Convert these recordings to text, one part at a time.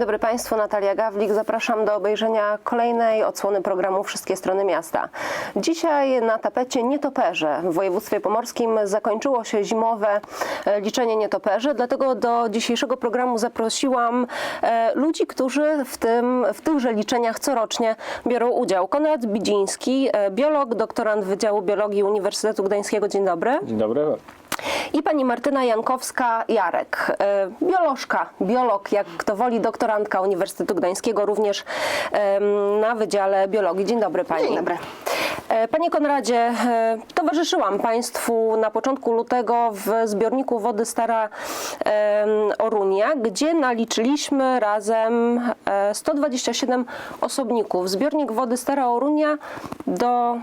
Dzień dobry Państwu, Natalia Gawlik. Zapraszam do obejrzenia kolejnej odsłony programu Wszystkie Strony Miasta. Dzisiaj na tapecie nietoperze. W województwie pomorskim zakończyło się zimowe e, liczenie nietoperzy, dlatego do dzisiejszego programu zaprosiłam e, ludzi, którzy w, tym, w tychże liczeniach corocznie biorą udział. Konrad Bidziński, e, biolog, doktorant Wydziału Biologii Uniwersytetu Gdańskiego. Dzień dobry. Dzień dobry. I pani Martyna Jankowska-Jarek, e, biolożka, biolog, jak kto woli, doktorantka Uniwersytetu Gdańskiego, również na Wydziale Biologii. Dzień dobry pani. Dzień dobry. E, Panie Konradzie, e, towarzyszyłam Państwu na początku lutego w zbiorniku wody Stara Orunia, gdzie naliczyliśmy razem e, 127 osobników. Zbiornik wody Stara Orunia do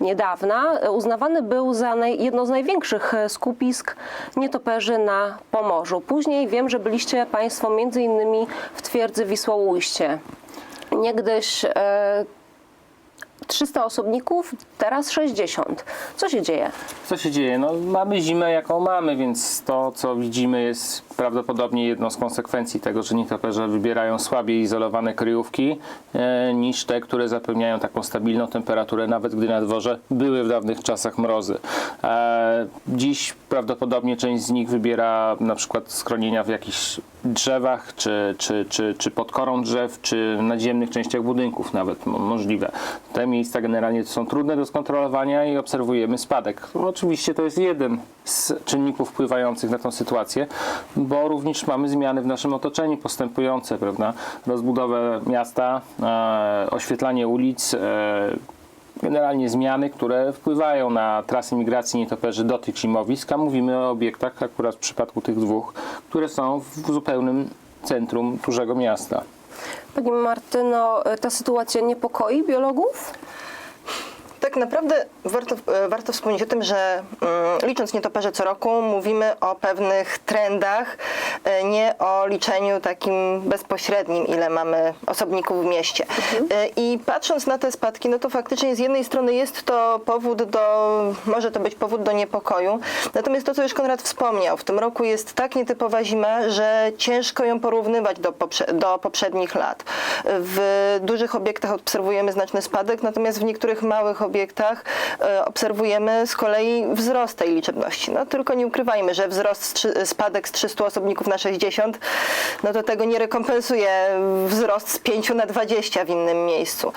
niedawna e, uznawany był za jedno z największych e, skupisk nietoperzy na Pomorzu. Później wiem, że byliście Państwo między innymi w twierdzy Wisłoujście. Niegdyś e, 300 osobników, teraz 60. Co się dzieje? Co się dzieje? No, mamy zimę, jaką mamy, więc to, co widzimy, jest prawdopodobnie jedną z konsekwencji tego, że nietoperze wybierają słabiej izolowane kryjówki e, niż te, które zapewniają taką stabilną temperaturę, nawet gdy na dworze były w dawnych czasach mrozy. E, dziś prawdopodobnie część z nich wybiera na przykład schronienia w jakichś drzewach, czy, czy, czy, czy pod korą drzew, czy nadziemnych częściach budynków nawet mo- możliwe. Te miejsca generalnie są trudne do skontrolowania i obserwujemy spadek. Oczywiście to jest jeden z czynników wpływających na tę sytuację, bo również mamy zmiany w naszym otoczeniu postępujące, prawda? Rozbudowę miasta, e, oświetlanie ulic, e, generalnie zmiany, które wpływają na trasy migracji nietoperzy do tych zimowisk, a mówimy o obiektach akurat w przypadku tych dwóch, które są w zupełnym centrum dużego miasta. Pani Martyno, ta sytuacja niepokoi biologów? Tak naprawdę warto, e, warto wspomnieć o tym, że mm, licząc nietoperze co roku mówimy o pewnych trendach, e, nie o liczeniu takim bezpośrednim, ile mamy osobników w mieście. E, I patrząc na te spadki, no to faktycznie z jednej strony jest to powód do, może to być powód do niepokoju, natomiast to, co już Konrad wspomniał, w tym roku jest tak nietypowa zima, że ciężko ją porównywać do, poprze- do poprzednich lat. W dużych obiektach obserwujemy znaczny spadek, natomiast w niektórych małych obiektach e, obserwujemy z kolei wzrost tej liczebności. No tylko nie ukrywajmy, że wzrost, spadek z 300 osobników na 60, no to tego nie rekompensuje wzrost z 5 na 20 w innym miejscu.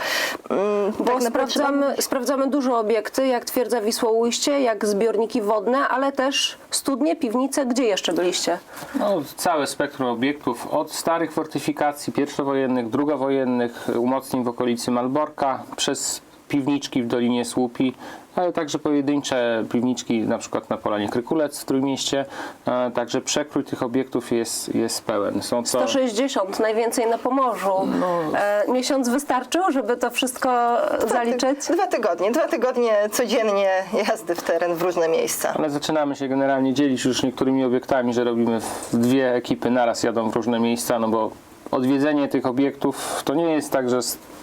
Mm, Bo tak naprawdę trzeba- sprawdzamy, sprawdzamy duże obiekty, jak twierdza Wisłoujście, jak zbiorniki wodne, ale też studnie, piwnice. Gdzie jeszcze byliście? No, całe spektrum obiektów, od starych fortyfikacji pierwszowojennych, drugowojennych, umocnień w okolicy Malborka, przez piwniczki w Dolinie Słupi, ale także pojedyncze piwniczki, na przykład na Polanie Krykulec w Trójmieście. E, Także przekrój tych obiektów jest, jest pełen. Są to... 160, najwięcej na Pomorzu. E, miesiąc wystarczył, żeby to wszystko zaliczyć? Dwa tygodnie. Dwa tygodnie codziennie jazdy w teren w różne miejsca. Ale zaczynamy się generalnie dzielić już niektórymi obiektami, że robimy dwie ekipy naraz jadą w różne miejsca, no bo odwiedzenie tych obiektów to nie jest tak, że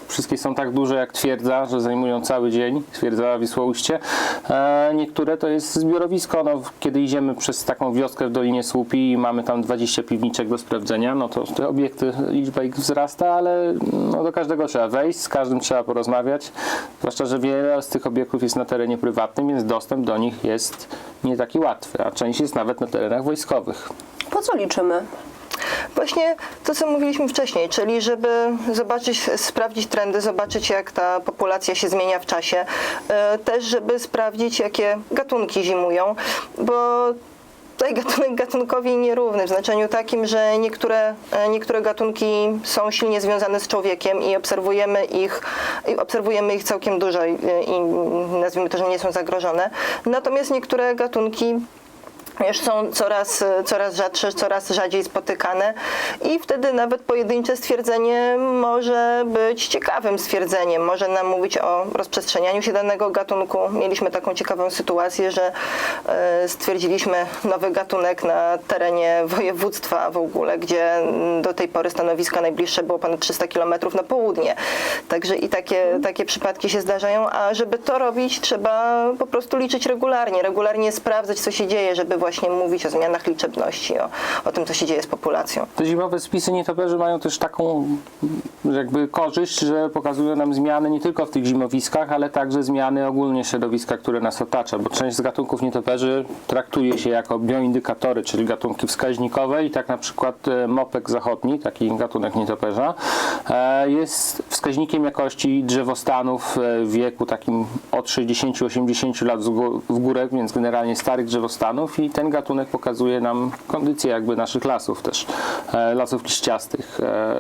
wszystkie są tak duże jak twierdza, że zajmują cały dzień, twierdza Wisłoujście. E, niektóre to jest zbiorowisko, no, kiedy idziemy przez taką wioskę w Dolinie Słupi i mamy tam 20 piwniczek do sprawdzenia, no to te obiekty, liczba ich wzrasta, ale no, do każdego trzeba wejść, z każdym trzeba porozmawiać, zwłaszcza, że wiele z tych obiektów jest na terenie prywatnym, więc dostęp do nich jest nie taki łatwy, a część jest nawet na terenach wojskowych. Po co liczymy? Właśnie to, co mówiliśmy wcześniej, czyli żeby zobaczyć, sprawdzić trendy, zobaczyć jak ta populacja się zmienia w czasie, e, też żeby sprawdzić jakie gatunki zimują, bo tutaj gatunek gatunkowi nierówny, w znaczeniu takim, że niektóre, e, niektóre gatunki są silnie związane z człowiekiem i obserwujemy ich, i obserwujemy ich całkiem dużo i, i nazwijmy to, że nie są zagrożone. Natomiast niektóre gatunki już są coraz, coraz rzadsze, coraz rzadziej spotykane i wtedy nawet pojedyncze stwierdzenie może być ciekawym stwierdzeniem, może nam mówić o rozprzestrzenianiu się danego gatunku. Mieliśmy taką ciekawą sytuację, że e, stwierdziliśmy nowy gatunek na terenie województwa w ogóle, gdzie do tej pory stanowiska najbliższe było ponad 300 km na południe. Także i takie, takie przypadki się zdarzają, a żeby to robić trzeba po prostu liczyć regularnie, regularnie sprawdzać co się dzieje, żeby właśnie mówić o zmianach liczebności, o, o tym, co się dzieje z populacją. Te zimowe spisy nietoperzy mają też taką jakby korzyść, że pokazują nam zmiany nie tylko w tych zimowiskach, ale także zmiany ogólnie środowiska, które nas otacza, bo część z gatunków nietoperzy traktuje się jako bioindykatory, czyli gatunki wskaźnikowe i tak na przykład e, mopek zachodni, taki gatunek nietoperza, e, jest wskaźnikiem jakości drzewostanów e, w wieku takim od 60-80 lat w górę, więc generalnie starych drzewostanów i ten gatunek pokazuje nam kondycję jakby naszych lasów też, e, lasów liściastych. E,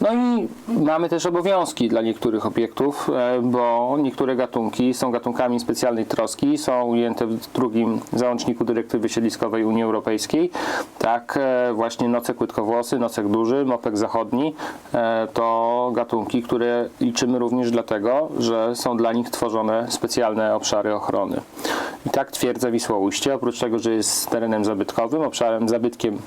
No i mamy też obowiązki dla niektórych obiektów, e, bo niektóre gatunki są gatunkami specjalnej troski, są ujęte w drugim załączniku dyrektywy siedliskowej Unii Europejskiej. Tak, właśnie nocek łydkowłosy, nocek duży, mopek zachodni to gatunki, które liczymy również dlatego, że są dla nich tworzone specjalne obszary ochrony. I tak twierdza Wisłoujście, oprócz tego, że jest terenem zabytkowym, obszarem zabytkiem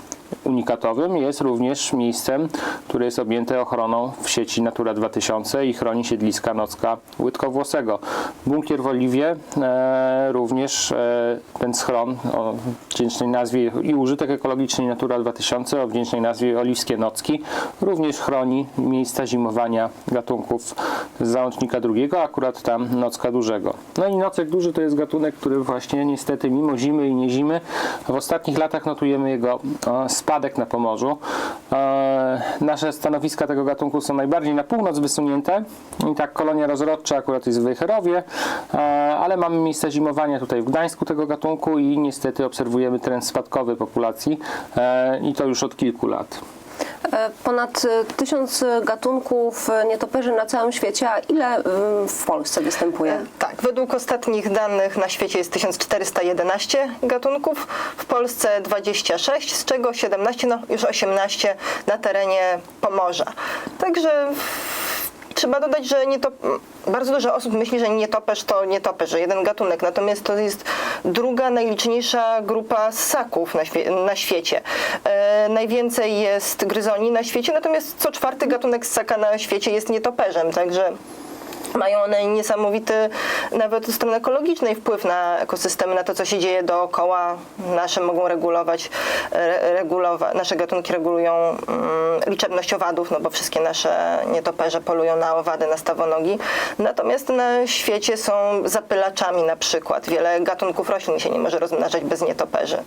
unikatowym, jest również miejscem, które jest objęte ochroną w sieci Natura 2000 i chroni siedliska nocka łydkowłosego. Bunkier w Oliwie e, również e, ten schron o wdzięcznej nazwie i użytek ekologiczny Natura 2000 o wdzięcznej nazwie Oliwskie Nocki również chroni miejsca zimowania gatunków z załącznika drugiego, akurat tam nocka dużego. No i nocek duży to jest gatunek, który właśnie niestety mimo zimy i nie zimy w ostatnich latach notujemy jego e, spadek na Pomorzu. E, Nasze stanowiska tego gatunku są najbardziej na północ wysunięte i tak kolonia rozrodcza akurat jest w Wejherowie, e, ale mamy miejsca zimowania tutaj w Gdańsku tego gatunku i niestety obserwujemy trend spadkowy populacji e, i to już od kilku lat. E, Ponad e, tysiąc gatunków e, nietoperzy na całym świecie, a ile w Polsce występuje? Tak, według ostatnich danych na świecie jest 1411 gatunków, w Polsce 26, z czego 17, no już 18 na terenie Pomorza. Także trzeba dodać, że nie to, bardzo dużo osób myśli, że nietoperz to nietoperz, że jeden gatunek, natomiast to jest druga najliczniejsza grupa ssaków na, świe- na świecie. Najwięcej jest gryzoni na świecie, natomiast co czwarty gatunek ssaka na świecie jest nietoperzem, także mają one niesamowity, nawet od strony ekologicznej, wpływ na ekosystemy, na to, co się dzieje dookoła. Nasze mogą regulować, re, nasze gatunki regulują mm, liczebność owadów, no bo wszystkie nasze nietoperze polują na owady, na stawonogi. Natomiast na świecie są zapylaczami na przykład. Wiele gatunków roślin się nie może rozmnażać bez nietoperzy.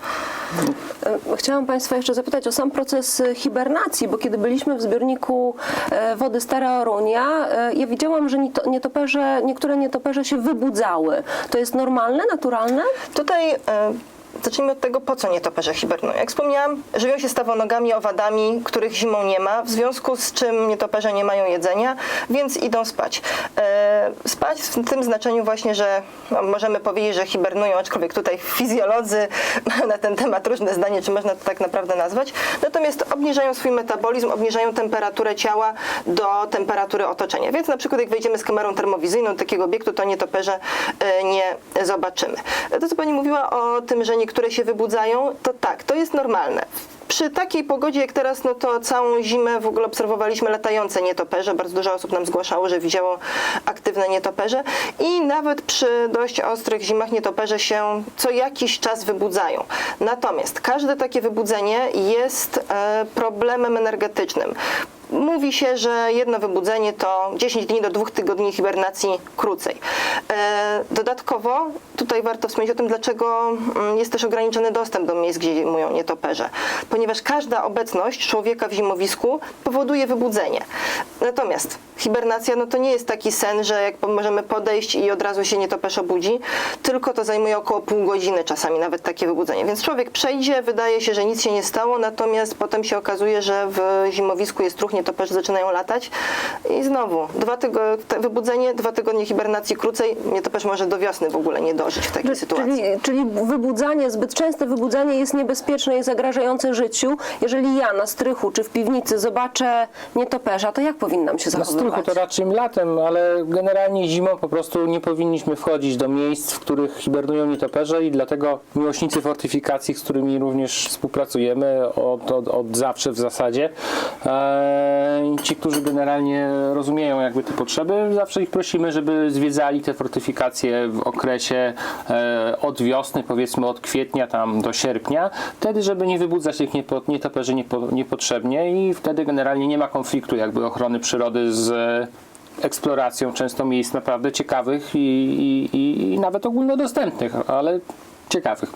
Chciałam Państwa jeszcze zapytać o sam proces e, hibernacji, bo kiedy byliśmy w zbiorniku e, wody Stara Orunia, e, ja widziałam, że nito- nietoperze, niektóre nietoperze się wybudzały. To jest normalne, naturalne? Tutaj e, zacznijmy od tego, po co nietoperze hibernują. Jak wspomniałam, żywią się stawonogami, owadami, których zimą nie ma, w związku z czym nietoperze nie mają jedzenia, więc idą spać. E, spać w tym znaczeniu właśnie, że no, możemy powiedzieć, że hibernują, aczkolwiek tutaj fizjolodzy mają na ten temat różne zdanie, czy można to tak naprawdę nazwać. Natomiast obniżają swój metabolizm, obniżają temperaturę ciała do temperatury otoczenia. Więc na przykład jak wejdziemy z kamerą termowizyjną do takiego obiektu, to nietoperze e, nie zobaczymy. To, co Pani mówiła o tym, że niektóre się wybudzają, to tak, to jest normalne. Przy takiej pogodzie jak teraz, no to całą zimę w ogóle obserwowaliśmy latające nietoperze. Bardzo dużo osób nam zgłaszało, że widziało aktywne nietoperze. I nawet przy dość ostrych zimach nietoperze się co jakiś czas wybudzają. Natomiast każde takie wybudzenie jest e, problemem energetycznym. Mówi się, że jedno wybudzenie to 10 dni do 2 tygodni hibernacji krócej. E, dodatkowo tutaj warto wspomnieć o tym, dlaczego mm, jest też ograniczony dostęp do miejsc, gdzie zimują nietoperze. Ponieważ każda obecność człowieka w zimowisku powoduje wybudzenie. Natomiast hibernacja no to nie jest taki sen, że jak możemy podejść i od razu się nietoperz obudzi, tylko to zajmuje około pół godziny czasami nawet takie wybudzenie. Więc człowiek przejdzie, wydaje się, że nic się nie stało, natomiast potem się okazuje, że w zimowisku jest ruch, nietoperze zaczynają latać i znowu dwa tygo, te wybudzenie, dwa tygodnie hibernacji krócej, nietoperz może do wiosny w ogóle nie dożyć w takiej sytuacji. Czyli, czyli wybudzanie, zbyt częste wybudzanie jest niebezpieczne i zagrażające życiu. Jeżeli ja na strychu czy w piwnicy zobaczę nietoperza, to jak powinnam się Na strychu zachowywać? to raczej latem, ale generalnie zimą po prostu nie powinniśmy wchodzić do miejsc, w których hibernują nietoperze i dlatego miłośnicy fortyfikacji, z którymi również współpracujemy od, od, od zawsze w zasadzie, e, ci, którzy generalnie rozumieją jakby te potrzeby, zawsze ich prosimy, żeby zwiedzali te fortyfikacje w okresie e, od wiosny, powiedzmy od kwietnia tam do sierpnia, wtedy, żeby nie wybudzać tych niepo, nietoperzy niepo, niepotrzebnie i wtedy generalnie nie ma konfliktu jakby ochrony przyrody z eksploracją często miejsc naprawdę ciekawych i, i, i nawet ogólnodostępnych, ale ciekawych.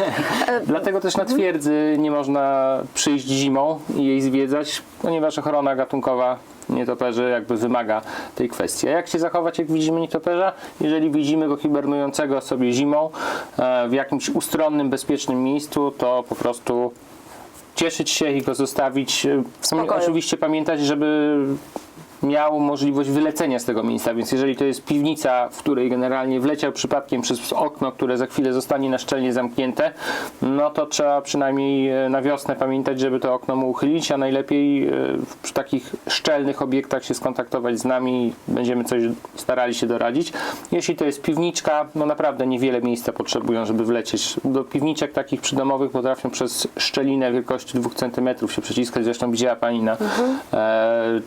Dlatego też na twierdzy nie można przyjść zimą i jej zwiedzać, ponieważ ochrona gatunkowa nietoperzy jakby wymaga tej kwestii. A jak się zachować, jak widzimy nietoperza? Jeżeli widzimy go hibernującego sobie zimą e, w jakimś ustronnym, bezpiecznym miejscu, to po prostu cieszyć się i go zostawić. E. Oczywiście pamiętać, żeby miał możliwość wylecenia z tego miejsca, więc jeżeli to jest piwnica, w której generalnie wleciał przypadkiem przez okno, które za chwilę zostanie na szczelnie zamknięte, no to trzeba przynajmniej e, na wiosnę pamiętać, żeby to okno mu uchylić, a najlepiej e, przy takich szczelnych obiektach się skontaktować z nami i będziemy coś starali się doradzić. Jeśli to jest piwniczka, no naprawdę niewiele miejsca potrzebują, żeby wlecieć. Do piwniczek takich przydomowych potrafią przez szczelinę wielkości 2 cm się przeciskać, zresztą widziała Pani na e,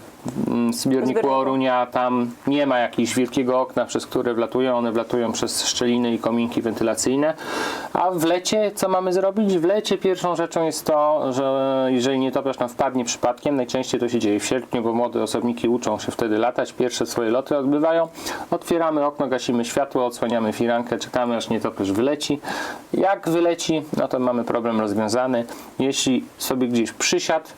mm, zbiorniku. Orunia, tam nie ma jakiegoś wielkiego okna, przez które wlatują, one wlatują przez szczeliny i kominki wentylacyjne. A w lecie co mamy zrobić? W lecie pierwszą rzeczą jest to, że jeżeli nietoperz nam wpadnie przypadkiem, najczęściej to się dzieje w sierpniu, bo młode osobniki uczą się wtedy latać, pierwsze swoje loty odbywają. Otwieramy okno, gasimy światło, odsłaniamy firankę, czekamy aż nietoperz wyleci. Jak wyleci, no to mamy problem rozwiązany. Jeśli sobie gdzieś przysiadł,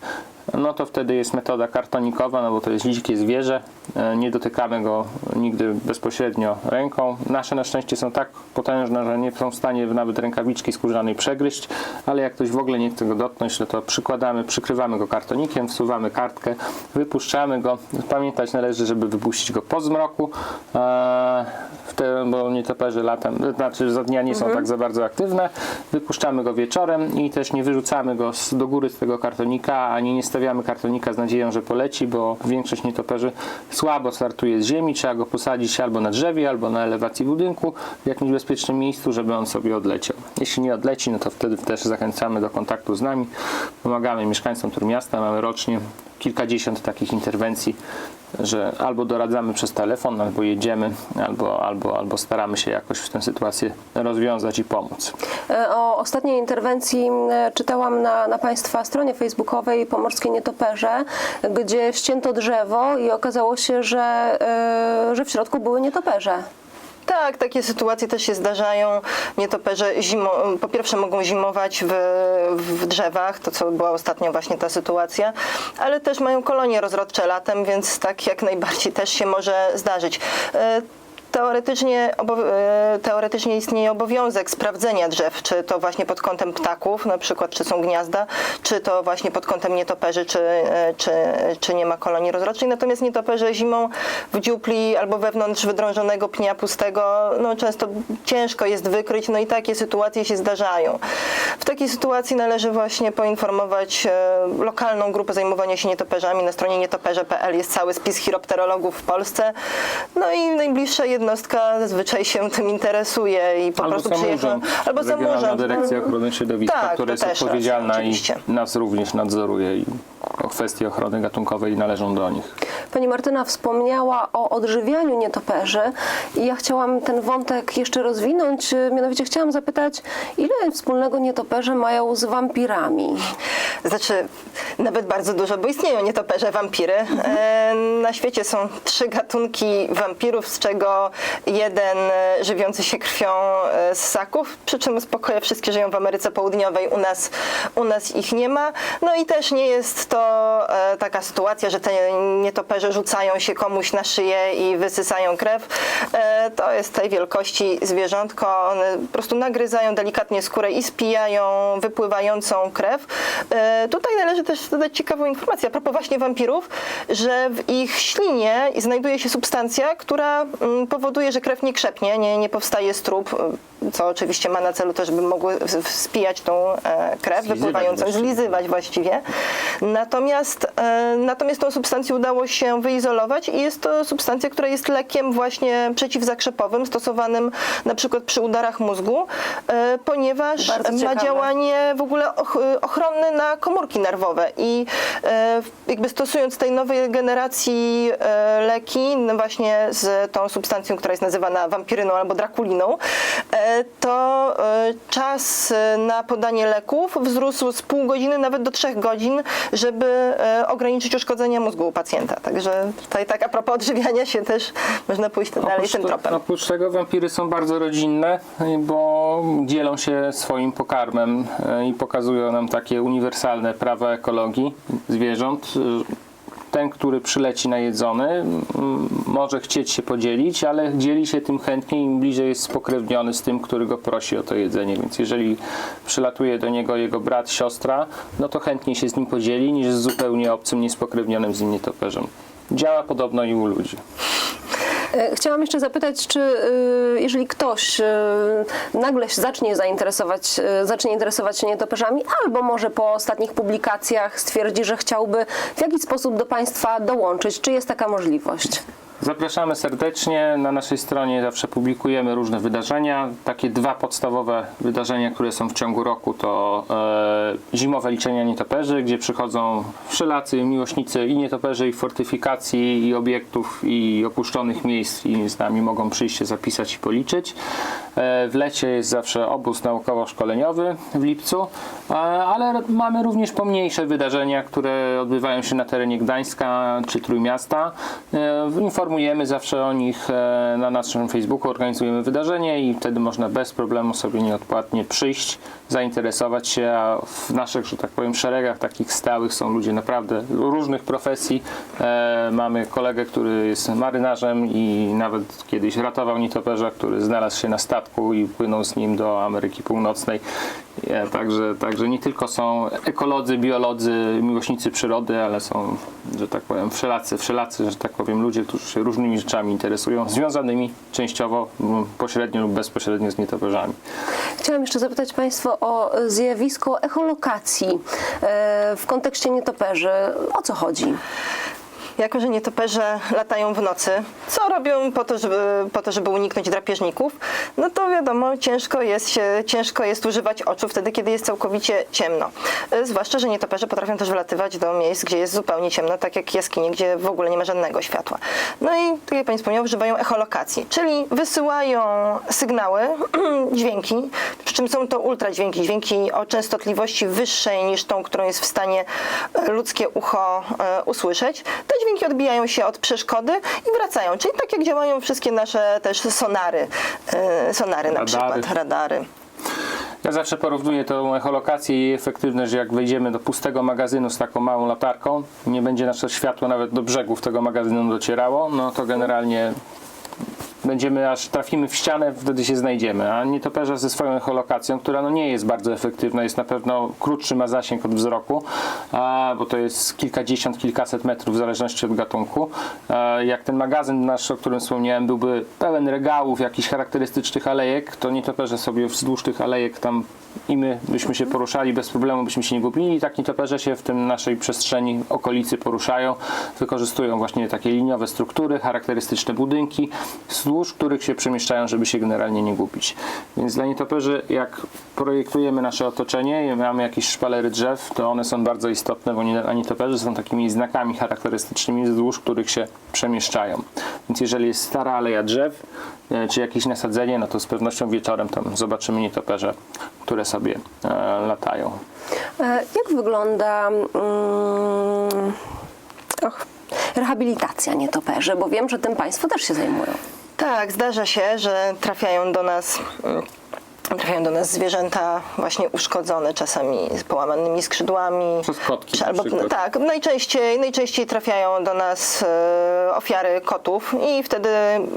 no to wtedy jest metoda kartonikowa, no bo to jest dzikie zwierzę, e, nie dotykamy go nigdy bezpośrednio ręką. Nasze na szczęście są tak potężne, że nie są w stanie nawet rękawiczki skórzanej przegryźć, ale jak ktoś w ogóle nie chce go dotknąć, no to przykładamy, przykrywamy go kartonikiem, wsuwamy kartkę, wypuszczamy go. Pamiętać należy, żeby wypuścić go po zmroku, e, wtedy, bo nietoperze latem, znaczy za dnia nie są tak za bardzo aktywne. Wypuszczamy go wieczorem i też nie wyrzucamy go do góry z tego kartonika, ani nie stawiamy kartonika z nadzieją, że poleci, bo większość nietoperzy słabo startuje z ziemi. Trzeba go posadzić albo na drzewie, albo na elewacji budynku w jakimś bezpiecznym miejscu, żeby on sobie odleciał. Jeśli nie odleci, no to wtedy też zachęcamy do kontaktu z nami. Pomagamy mieszkańcom Trójmiasta. Mamy rocznie kilkadziesiąt takich interwencji, że albo doradzamy przez telefon, albo jedziemy, albo, albo, albo staramy się jakoś w tę sytuację rozwiązać i pomóc. E, O ostatniej interwencji e, czytałam na, na Państwa stronie facebookowej Pomorskie Nietoperze, gdzie ścięto drzewo i okazało się, że, e, że w środku były nietoperze. Tak, takie sytuacje też się zdarzają. Nietoperze zimo, po pierwsze mogą zimować w, w drzewach, to co była ostatnio właśnie ta sytuacja, ale też mają kolonie rozrodcze latem, więc tak jak najbardziej też się może zdarzyć. Teoretycznie, e, teoretycznie istnieje obowiązek sprawdzenia drzew, czy to właśnie pod kątem ptaków, na przykład czy są gniazda, czy to właśnie pod kątem nietoperzy, czy, e, czy, czy nie ma kolonii rozrodczej. Natomiast nietoperze zimą w dziupli albo wewnątrz wydrążonego pnia pustego, no często ciężko jest wykryć, no i takie sytuacje się zdarzają. W takiej sytuacji należy właśnie poinformować e, lokalną grupę zajmowania się nietoperzami. Na stronie nietoperze.pl jest cały spis chiropterologów w Polsce. No i najbliższa jednostka zazwyczaj się tym interesuje i po albo prostu przyjeżdża. Albo sam Regionalna. Dyrekcja. Ochrony Środowiska, Tak, która jest też racja, odpowiedzialna i oczywiście. nas również nadzoruje i kwestie ochrony gatunkowej należą do nich. Pani Martyna wspomniała o odżywianiu nietoperzy i ja chciałam ten wątek jeszcze rozwinąć, mianowicie chciałam zapytać, ile wspólnego nietoperze mają z wampirami? Znaczy, nawet bardzo dużo, bo istnieją nietoperze wampiry. E, Na świecie są trzy gatunki wampirów, z czego jeden e, żywiący się krwią e, z ssaków, przy czym uspokoję, wszystkie żyją w Ameryce Południowej, u nas, u nas ich nie ma. No i też nie jest to taka sytuacja, że te nietoperze rzucają się komuś na szyję i wysysają krew. E, To jest tej wielkości zwierzątko, one po prostu nagryzają delikatnie skórę i spijają wypływającą krew. E, Tutaj należy też dodać ciekawą informację a propos właśnie wampirów, że w ich ślinie znajduje się substancja, która mm, powoduje, że krew nie krzepnie, nie, nie powstaje strób. Co oczywiście ma na celu to, żeby mogły w- w- spijać tą e, krew Zlizywać wypływającą, właściwie. zlizywać właściwie. Natomiast, e, natomiast tą substancję udało się wyizolować i jest to substancja, która jest lekiem właśnie przeciwzakrzepowym, stosowanym na przykład przy udarach mózgu, e, ponieważ Bardzo ma ciekawe. działanie w ogóle och, ochronne na komórki nerwowe i jakby stosując tej nowej generacji leki, no właśnie z tą substancją, która jest nazywana wampiryną albo drakuliną, to e, czas e, na podanie leków wzrósł z pół godziny nawet do trzech godzin, żeby e, ograniczyć uszkodzenia mózgu u pacjenta. Także tutaj tak a propos odżywiania się też można pójść dalej tym to- tropem. oprócz tego wampiry są bardzo rodzinne, bo dzielą się swoim pokarmem i pokazują nam takie uniwersalne prawa ekologii zwierząt. Ten, który przyleci najedzony, może chcieć się podzielić, ale dzieli się tym chętniej, im bliżej jest spokrewniony z tym, który go prosi o to jedzenie. Więc jeżeli przylatuje do niego jego brat, siostra, no to chętniej się z nim podzieli niż z zupełnie obcym, niespokrewnionym z nim nietoperzem. Działa podobno i u ludzi. E, Chciałam jeszcze zapytać, czy y, jeżeli ktoś y, nagle zacznie zainteresować, zacznie interesować się nietoperzami, albo może po ostatnich publikacjach stwierdzi, że chciałby w jakiś sposób do Państwa dołączyć, czy jest taka możliwość? Zapraszamy serdecznie. Na naszej stronie zawsze publikujemy różne wydarzenia. Takie dwa podstawowe wydarzenia, które są w ciągu roku, to e, zimowe liczenia nietoperzy, gdzie przychodzą wszelacy miłośnicy i nietoperzy, i fortyfikacji, i obiektów, i opuszczonych miejsc i z nami mogą przyjść się zapisać i policzyć. E, w lecie jest zawsze obóz naukowo-szkoleniowy w lipcu, e, ale mamy również pomniejsze wydarzenia, które odbywają się na terenie Gdańska czy Trójmiasta. E, Informujemy zawsze o nich e, na naszym Facebooku, organizujemy wydarzenie i wtedy można bez problemu sobie nieodpłatnie przyjść, zainteresować się, a w naszych, że tak powiem, szeregach takich stałych są ludzie naprawdę różnych profesji. E, Mamy kolegę, który jest marynarzem i nawet kiedyś ratował nietoperza, który znalazł się na statku i płynął z nim do Ameryki Północnej. E, Także, także nie tylko są ekolodzy, biolodzy, miłośnicy przyrody, ale są, że tak powiem, wszelacy, wszelacy, że tak powiem, ludzie, którzy się różnymi rzeczami interesują, związanymi częściowo, m, pośrednio lub bezpośrednio z nietoperzami. Chciałam jeszcze zapytać Państwa o zjawisko echolokacji e, w kontekście nietoperzy. O co chodzi? Jako, że nietoperze latają w nocy, co robią po to, żeby, po to, żeby uniknąć drapieżników, no to wiadomo, ciężko jest, się, ciężko jest używać oczu wtedy, kiedy jest całkowicie ciemno. E, Zwłaszcza, że nietoperze potrafią też wlatywać do miejsc, gdzie jest zupełnie ciemno, tak jak jaskinie, gdzie w ogóle nie ma żadnego światła. No i tak jak Pani wspomniała, używają echolokacji, czyli wysyłają sygnały, dźwięki, przy czym są to ultradźwięki, dźwięki o częstotliwości wyższej niż tą, którą jest w stanie ludzkie ucho e, usłyszeć. Te dźwięki odbijają się od przeszkody i wracają, czyli tak jak działają wszystkie nasze też sonary, e, sonary na Radary. przykład, radary. Ja zawsze porównuję tą echolokację i jej efektywność, że jak wejdziemy do pustego magazynu z taką małą latarką, nie będzie nasze światło nawet do brzegów tego magazynu docierało, no to generalnie będziemy aż trafimy w ścianę, wtedy się znajdziemy. A nietoperza ze swoją echolokacją, która no nie jest bardzo efektywna, jest na pewno krótszy ma zasięg od wzroku, a, bo to jest kilkadziesiąt, kilkaset metrów w zależności od gatunku. A, jak ten magazyn nasz, o którym wspomniałem, byłby pełen regałów, jakichś charakterystycznych alejek, to nietoperze sobie wzdłuż tych alejek tam i my byśmy się poruszali bez problemu, byśmy się nie gubili i tak nietoperze się w tym naszej przestrzeni okolicy poruszają, wykorzystują właśnie takie liniowe struktury, charakterystyczne budynki, wzdłuż których się przemieszczają, żeby się generalnie nie gubić. Więc dla nietoperzy, jak projektujemy nasze otoczenie i mamy jakieś szpalery drzew, to one są bardzo istotne, bo nie- a nietoperze są takimi znakami charakterystycznymi, wzdłuż których się przemieszczają. Więc jeżeli jest stara aleja drzew, e, czy jakieś nasadzenie, no to z pewnością wieczorem tam zobaczymy nietoperze, które sobie e, latają. E, Jak wygląda mm, och, rehabilitacja nietoperzy? Bo wiem, że tym Państwo też się zajmują. Tak, zdarza się, że trafiają do nas Trafiają do nas zwierzęta właśnie uszkodzone, czasami z połamanymi skrzydłami. Przez kotki na albo, przykład. tak, najczęściej, najczęściej trafiają do nas e, ofiary kotów i wtedy,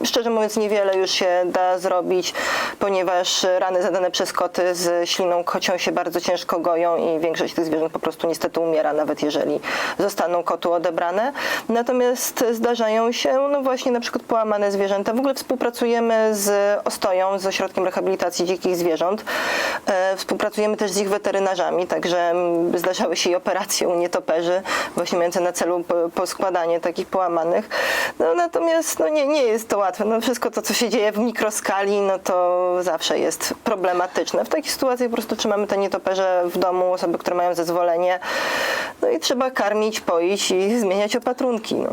szczerze mówiąc, niewiele już się da zrobić, ponieważ rany zadane przez koty z śliną kocią się bardzo ciężko goją i większość tych zwierząt po prostu niestety umiera, nawet jeżeli zostaną kotu odebrane. Natomiast zdarzają się, no właśnie na przykład połamane zwierzęta. W ogóle współpracujemy z Ostoją, z Ośrodkiem Rehabilitacji Dzikich Zwierząt. E, Współpracujemy też z ich weterynarzami, także mm, zdarzały się i operacje u nietoperzy, właśnie mające na celu po- poskładanie takich połamanych. No, natomiast no, nie, nie jest to łatwe. No, wszystko to, co się dzieje w mikroskali, no to zawsze jest problematyczne. W takich sytuacjach po prostu trzymamy te nietoperze w domu, osoby, które mają zezwolenie. No i trzeba karmić, poić i zmieniać opatrunki. No.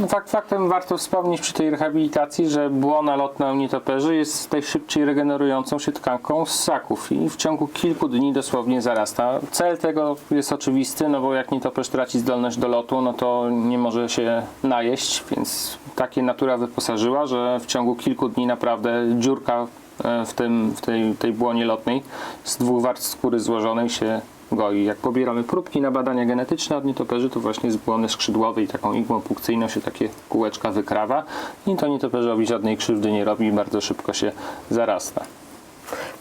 No, Fakt, faktem warto wspomnieć przy tej rehabilitacji, że błona lotna u nietoperzy jest najszybciej regenerującą się tkanką z ssaków i w ciągu kilku dni dosłownie zarasta. Cel tego jest oczywisty, no bo jak nietoperz traci zdolność do lotu, no to nie może się najeść, więc takie natura wyposażyła, że w ciągu kilku dni naprawdę dziurka e, w, tym, w tej, tej błonie lotnej z dwóch warstw skóry złożonej się goi. Jak pobieramy próbki na badania genetyczne od nietoperzy, to właśnie z błony skrzydłowej taką igłą pukcyjną się takie kółeczka wykrawa i to nietoperzowi żadnej krzywdy nie robi i bardzo szybko się zarasta.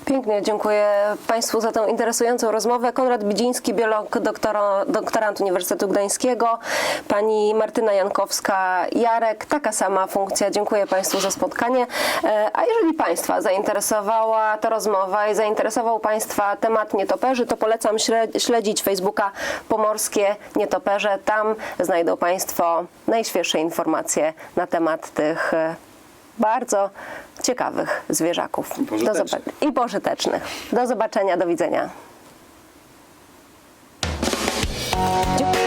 Pięknie, dziękuję Państwu za tę interesującą rozmowę. Konrad Bidziński, biolog, doktora, doktorant Uniwersytetu Gdańskiego, pani Martyna Jankowska-Jarek, taka sama funkcja. Dziękuję Państwu za spotkanie. E, A jeżeli Państwa zainteresowała ta rozmowa i zainteresował Państwa temat nietoperzy, to polecam śle- śledzić Facebooka Pomorskie Nietoperze. Tam znajdą Państwo najświeższe informacje na temat tych e, bardzo ciekawych zwierzaków I pożytecznych. Do i pożytecznych. Do zobaczenia, do widzenia. Dziękuję.